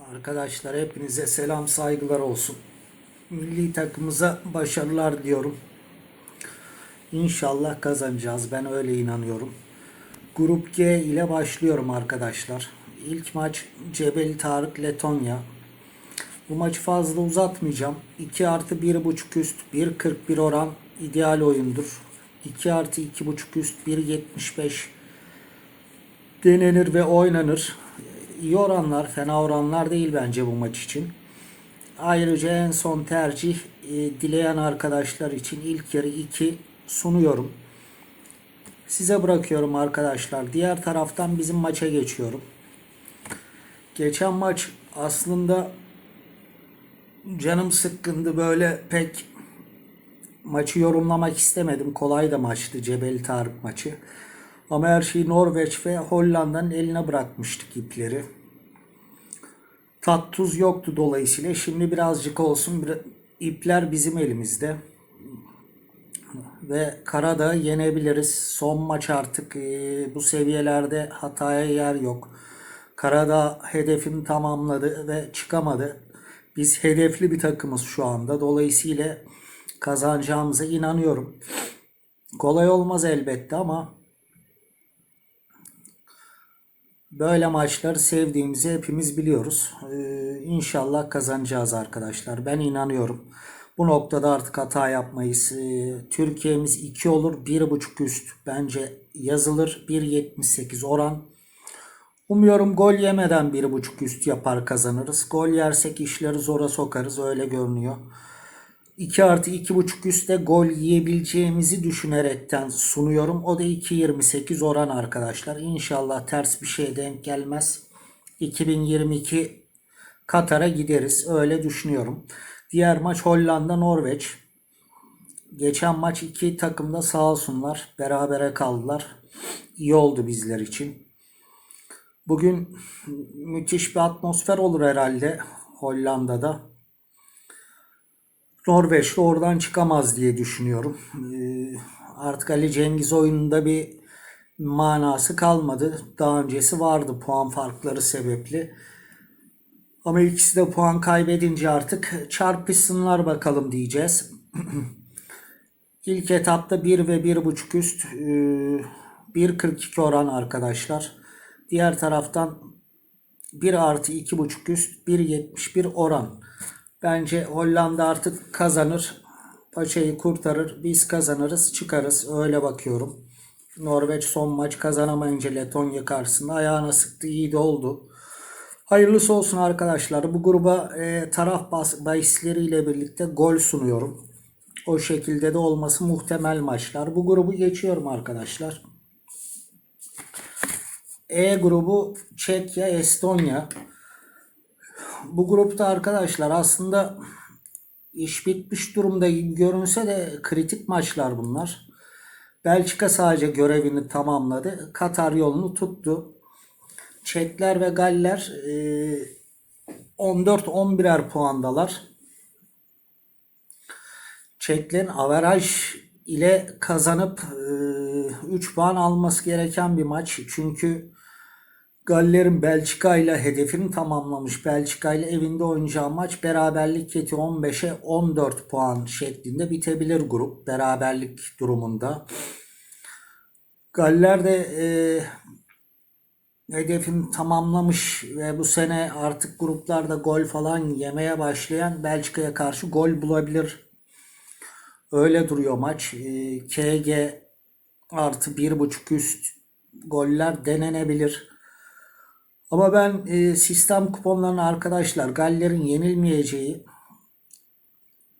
Arkadaşlar hepinize selam saygılar olsun. Milli takımımıza başarılar diyorum. İnşallah kazanacağız. Ben öyle inanıyorum. Grup G ile başlıyorum arkadaşlar. İlk maç Cebeli Tarık Letonya. Bu maçı fazla uzatmayacağım. 2 artı 1.5 üst 1.41 oran ideal oyundur. 2 artı 2.5 üst 1.75 denenir ve oynanır. İyi oranlar, fena oranlar değil bence bu maç için. Ayrıca en son tercih e, dileyen arkadaşlar için ilk yarı 2 sunuyorum. Size bırakıyorum arkadaşlar. Diğer taraftan bizim maça geçiyorum. Geçen maç aslında canım sıkkındı böyle pek maçı yorumlamak istemedim. Kolay da maçtı Cebeli Tarık maçı. Ama her şeyi Norveç ve Hollanda'nın eline bırakmıştık ipleri. Tat tuz yoktu dolayısıyla. Şimdi birazcık olsun ipler bizim elimizde. Ve Karada yenebiliriz. Son maç artık e, bu seviyelerde hataya yer yok. Karada hedefini tamamladı ve çıkamadı. Biz hedefli bir takımız şu anda. Dolayısıyla kazanacağımıza inanıyorum. Kolay olmaz elbette ama Böyle maçları sevdiğimizi hepimiz biliyoruz. Ee, inşallah kazanacağız arkadaşlar. Ben inanıyorum. Bu noktada artık hata yapmayız. Ee, Türkiye'miz 2 olur. 1.5 üst bence yazılır. 1.78 oran. Umuyorum gol yemeden 1.5 üst yapar kazanırız. Gol yersek işleri zora sokarız. Öyle görünüyor. 2 artı 2.5 üstte gol yiyebileceğimizi düşünerekten sunuyorum. O da 2.28 oran arkadaşlar. İnşallah ters bir şey denk gelmez. 2022 Katar'a gideriz. Öyle düşünüyorum. Diğer maç Hollanda Norveç. Geçen maç iki takımda sağ olsunlar. Berabere kaldılar. İyi oldu bizler için. Bugün müthiş bir atmosfer olur herhalde Hollanda'da. Norveçli oradan çıkamaz diye düşünüyorum. Ee, artık Ali Cengiz oyununda bir manası kalmadı. Daha öncesi vardı puan farkları sebepli. Ama ikisi de puan kaybedince artık çarpışsınlar bakalım diyeceğiz. İlk etapta 1 ve 1.5 üst 1.42 oran arkadaşlar. Diğer taraftan 1 artı 2.5 üst 1.71 oran. Bence Hollanda artık kazanır. Paçayı kurtarır. Biz kazanırız çıkarız. Öyle bakıyorum. Norveç son maç kazanamayınca Letonya karşısında ayağına sıktı. iyi de oldu. Hayırlısı olsun arkadaşlar. Bu gruba e, taraf bahisleriyle birlikte gol sunuyorum. O şekilde de olması muhtemel maçlar. Bu grubu geçiyorum arkadaşlar. E grubu Çekya, Estonya. Bu grupta arkadaşlar aslında iş bitmiş durumda görünse de kritik maçlar bunlar. Belçika sadece görevini tamamladı. Katar yolunu tuttu. Çekler ve Galler 14-11'er puandalar. Çeklerin averaj ile kazanıp 3 puan alması gereken bir maç. Çünkü Galler'in Belçika ile hedefini tamamlamış. Belçika ile evinde oynayacağı maç beraberlik yeti 15'e 14 puan şeklinde bitebilir grup beraberlik durumunda. Galler de e, hedefini tamamlamış ve bu sene artık gruplarda gol falan yemeye başlayan Belçika'ya karşı gol bulabilir. Öyle duruyor maç. E, KG artı 1.5 üst goller denenebilir. Ama ben e, sistem kuponlarını arkadaşlar Galler'in yenilmeyeceği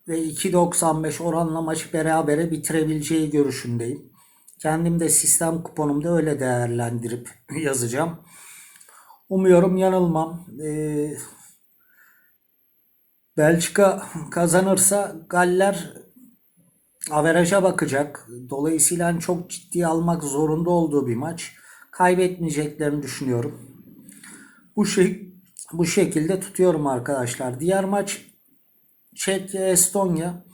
ve 2.95 oranla maçı berabere bitirebileceği görüşündeyim. Kendim de sistem kuponumda öyle değerlendirip yazacağım. Umuyorum yanılmam. Ee, Belçika kazanırsa Galler averaja bakacak. Dolayısıyla çok ciddi almak zorunda olduğu bir maç. Kaybetmeyeceklerini düşünüyorum. Bu şey bu şekilde tutuyorum arkadaşlar. Diğer maç Çekya Estonya.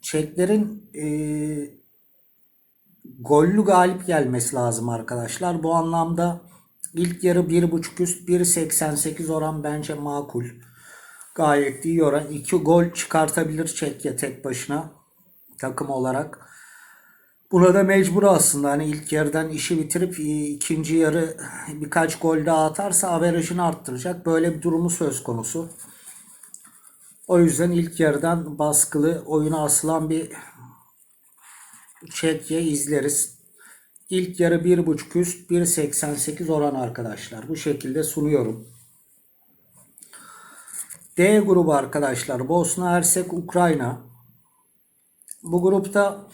Çeklerin e, gollü galip gelmesi lazım arkadaşlar. Bu anlamda İlk yarı 1.5 üst 1.88 oran bence makul. Gayet iyi oran. 2 gol çıkartabilir Çekya tek başına takım olarak. Buna da mecbur aslında. Hani ilk yarıdan işi bitirip e, ikinci yarı birkaç gol daha atarsa averajını arttıracak. Böyle bir durumu söz konusu. O yüzden ilk yarıdan baskılı oyuna asılan bir Çekya izleriz. İlk yarı 1.5 üst 1.88 oran arkadaşlar. Bu şekilde sunuyorum. D grubu arkadaşlar. Bosna Hersek Ukrayna. Bu grupta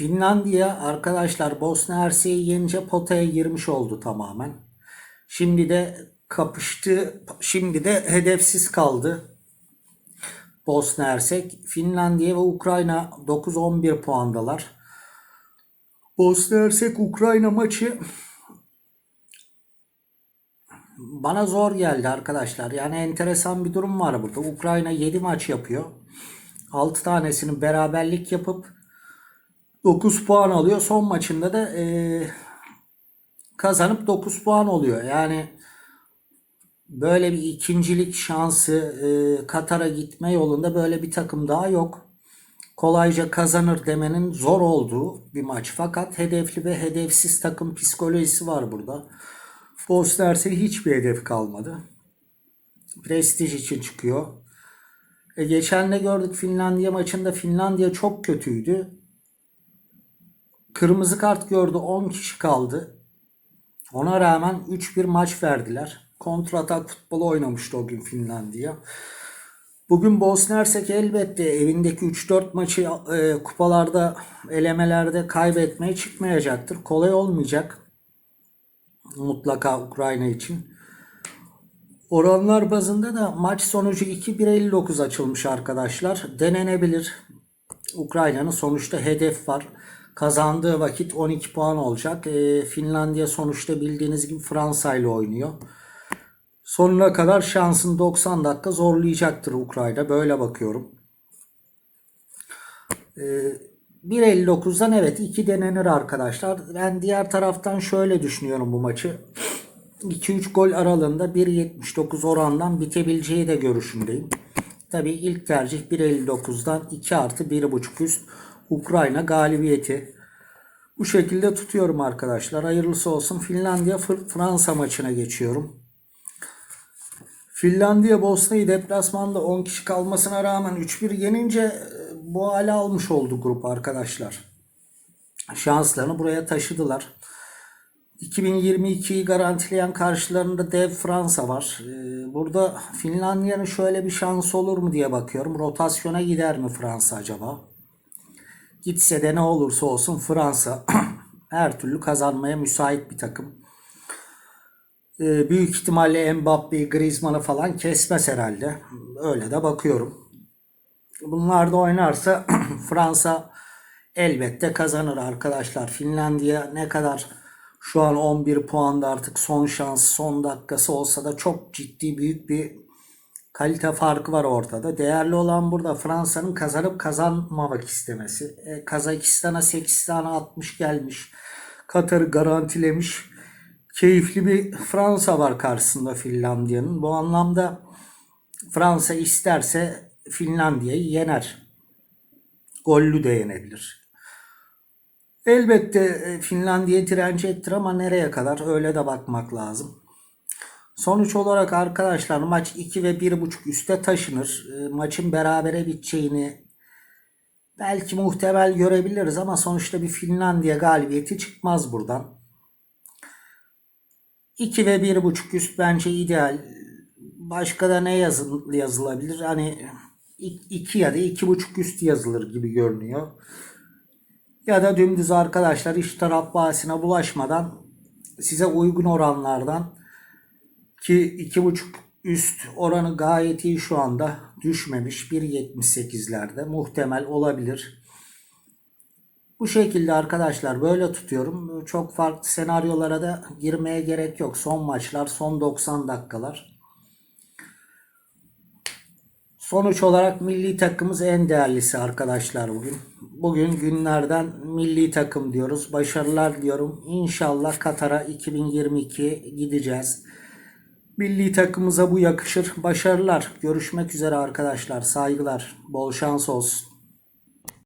Finlandiya arkadaşlar Bosna Hersek'i yenince potaya girmiş oldu tamamen. Şimdi de kapıştı. Şimdi de hedefsiz kaldı. Bosna Hersek. Finlandiya ve Ukrayna 9-11 puandalar. Bosna Hersek Ukrayna maçı bana zor geldi arkadaşlar. Yani enteresan bir durum var burada. Ukrayna 7 maç yapıyor. 6 tanesini beraberlik yapıp 9 puan alıyor. Son maçında da eee, kazanıp 9 puan oluyor. Yani böyle bir ikincilik şansı eee, Katar'a gitme yolunda böyle bir takım daha yok. Kolayca kazanır demenin zor olduğu bir maç. Fakat hedefli ve hedefsiz takım psikolojisi var burada. Bosna hiçbir hedef kalmadı. Prestij için çıkıyor. E geçen de gördük Finlandiya maçında Finlandiya çok kötüydü. Kırmızı kart gördü 10 kişi kaldı. Ona rağmen 3-1 maç verdiler. Kontratak futbolu oynamıştı o gün Finlandiya. Bugün Bosna Hersek elbette evindeki 3-4 maçı e, kupalarda, elemelerde kaybetmeye çıkmayacaktır. Kolay olmayacak. Mutlaka Ukrayna için. Oranlar bazında da maç sonucu 2-1-59 açılmış arkadaşlar. Denenebilir. Ukrayna'nın sonuçta hedef var. Kazandığı vakit 12 puan olacak. E, Finlandiya sonuçta bildiğiniz gibi Fransa ile oynuyor. Sonuna kadar şansın 90 dakika zorlayacaktır Ukrayna. Böyle bakıyorum. Ee, 1.59'dan evet 2 denenir arkadaşlar. Ben diğer taraftan şöyle düşünüyorum bu maçı. 2-3 gol aralığında 1.79 orandan bitebileceği de görüşündeyim. Tabii ilk tercih 1.59'dan 2 artı 1.5 üst Ukrayna galibiyeti. Bu şekilde tutuyorum arkadaşlar. Hayırlısı olsun. Finlandiya Fransa maçına geçiyorum. Finlandiya Bosna'yı deplasmanda 10 kişi kalmasına rağmen 3-1 yenince e, bu hale almış oldu grup arkadaşlar. Şanslarını buraya taşıdılar. 2022'yi garantileyen karşılarında dev Fransa var. Ee, Burada Finlandiya'nın şöyle bir şansı olur mu diye bakıyorum. Rotasyona gider mi Fransa acaba? Gitse de ne olursa olsun Fransa her türlü kazanmaya müsait bir takım. Ee, büyük ihtimalle Mbappe'yi, Griezmann'ı falan kesmez herhalde. Öyle de bakıyorum. Bunlar da oynarsa Fransa elbette kazanır arkadaşlar. Finlandiya ne kadar şu an 11 puanda artık son şans, son dakikası olsa da çok ciddi büyük bir kalite farkı var ortada. Değerli olan burada Fransa'nın kazanıp kazanmamak istemesi. E, Kazakistan'a 8 tane 60 gelmiş. Katar'ı garantilemiş keyifli bir Fransa var karşısında Finlandiya'nın. Bu anlamda Fransa isterse Finlandiya'yı yener. Gollü de yenebilir. Elbette e, Finlandiya direnci ettir ama nereye kadar öyle de bakmak lazım. Sonuç olarak arkadaşlar maç 2 ve 1.5 üste taşınır. E, Maçın berabere biteceğini belki muhtemel görebiliriz ama sonuçta bir Finlandiya galibiyeti çıkmaz buradan. 2 ve 1.5 üst bence ideal. Başka da ne yazıl yazılabilir? Hani 2 ya da 2.5 üst yazılır gibi görünüyor. Ya da dümdüz arkadaşlar iş taraf bahsine bulaşmadan size uygun oranlardan ki 2.5 üst oranı gayet iyi şu anda düşmemiş 1.78'lerde muhtemel olabilir. Bu şekilde arkadaşlar böyle tutuyorum. Çok farklı senaryolara da girmeye gerek yok. Son maçlar, son 90 dakikalar. Sonuç olarak milli takımımız en değerlisi arkadaşlar bugün. Bugün günlerden milli takım diyoruz. Başarılar diyorum. İnşallah Katar'a 2022 gideceğiz. Milli takımımıza bu yakışır. Başarılar. Görüşmek üzere arkadaşlar. Saygılar. Bol şans olsun.